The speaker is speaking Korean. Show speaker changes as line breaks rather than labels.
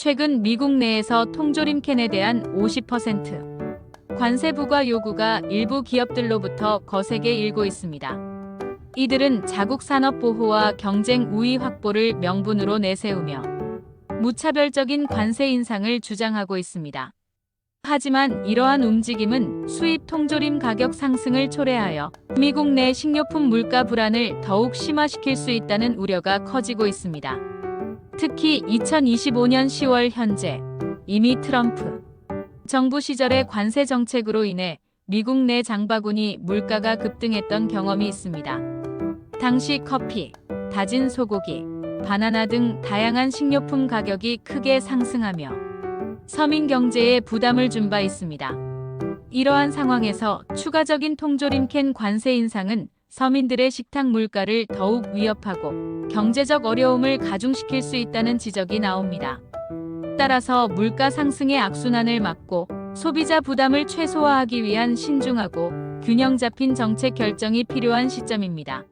최근 미국 내에서 통조림 캔에 대한 50% 관세 부과 요구가 일부 기업들로부터 거세게 일고 있습니다. 이들은 자국 산업 보호와 경쟁 우위 확보를 명분으로 내세우며 무차별적인 관세 인상을 주장하고 있습니다. 하지만 이러한 움직임은 수입 통조림 가격 상승을 초래하여 미국 내 식료품 물가 불안을 더욱 심화시킬 수 있다는 우려가 커지고 있습니다. 특히 2025년 10월 현재 이미 트럼프 정부 시절의 관세 정책으로 인해 미국 내 장바구니 물가가 급등했던 경험이 있습니다. 당시 커피, 다진 소고기, 바나나 등 다양한 식료품 가격이 크게 상승하며 서민 경제에 부담을 준 바 있습니다. 이러한 상황에서 추가적인 통조림 캔 관세 인상은 서민들의 식탁 물가를 더욱 위협하고 경제적 어려움을 가중시킬 수 있다는 지적이 나옵니다. 따라서 물가 상승의 악순환을 막고 소비자 부담을 최소화하기 위한 신중하고 균형 잡힌 정책 결정이 필요한 시점입니다.